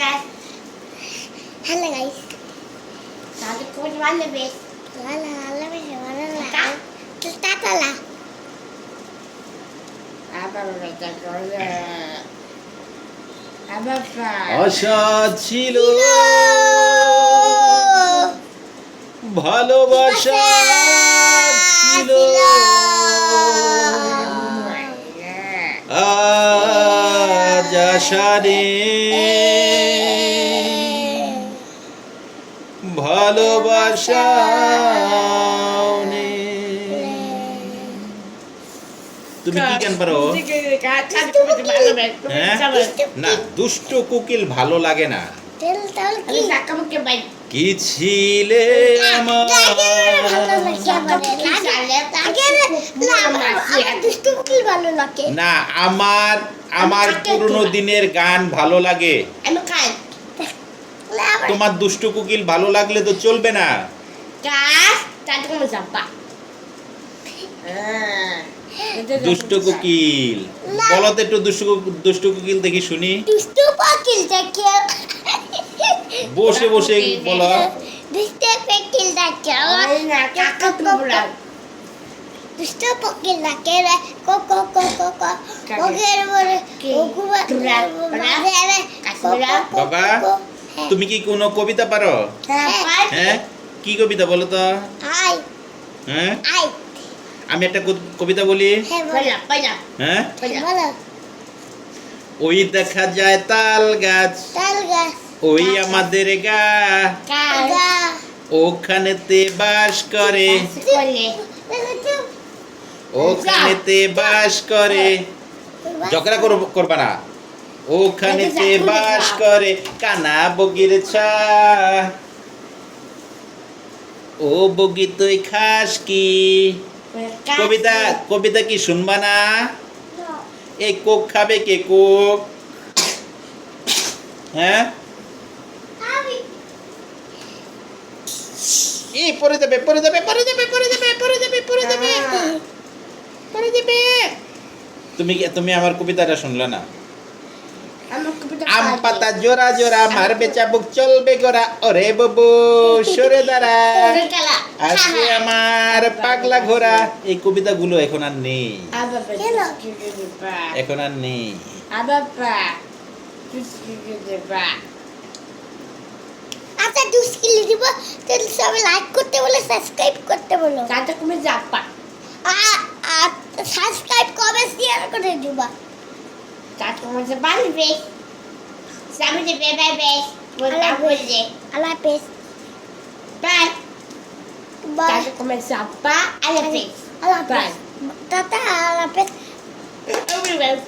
siya? Wala Tata? lang. Tata la. Aba ba ba ko na. Aba pa. আশা ছিল ভালোবাসা ছিল নেই ভালোবাসা তুমি কি গান পারো. হ্যাঁ? না দুষ্ট কুকিল ভালো লাগে না? কি ছিলে আমার? ভালো লাগে। না, আমার আমার পুরনো দিনের গান ভালো লাগে। তোমার দুষ্ট কোকিল ভালো লাগলে তো চলবে না. দুষ্ট কোকিল। বলো তো একটু দুষ্ট কো- দুষ্ট কোকিল দেখি শুনি। দুষ্টু কোকিল দেখে বসে বসে বলো দুষ্টু কোকিল দেখে nakakatubulan. দুষ্ট কোকিল দেখে রে কো কো কো কো কো কোকিল বলে কোকুবা মারে Kasura. বাবা তুমি কি কোনো কবিতা পারো. হ্যাঁ কি কবিতা বলো তো? আই। হ্যাঁ আই। আমি একটা কবিতা বলি। হ্যাঁ ওই দেখা যায় তাল গাছ। তাল গাছ। ওই আমাদের গা। ওখানেতে বাস করে. ওখানেতে বাস করে। ঝগড়া করবা না। ওখানেতে বাস করে কানা বগির ছা। ও বগি তুই খাস কি? কবিতা কবিতা কি শুনবা না? এই কোক খাবে কে কোক? হ্যাঁ? ই পরে যাবে পরে যাবে পরে যাবে পরে যাবে পরে যাবে পরে যাবে। পরে যাবে তুমি কি- তুমি আমার কবিতাটা শুনলে না? আম পাতা জোড়া জোড়া মারবে চাবুক চলবে গোরা ওরে বাবু সরে দাঁড়া। আমার পাগলা ঘোড়া। এই কবিতাগুলো এখন আর নেই। এখন আর নেই। আচ্ছা দিব। তাহলে সবাই লাইক করতে বলে সাবস্ক্রাইব করতে বলো। Tata ko mazapa. আর সাবস্ক্রাইব কবে শেয়ার করে দিবা ni bes. Sabi ni bebe bes. Wala Alam. huli. আল্লাহ হাফেজ Bye. Bye Tata ko mazapa. Ala bes. আল্লাহ হাফেজ টাটা আল্লাহ হাফেজ Everywhere.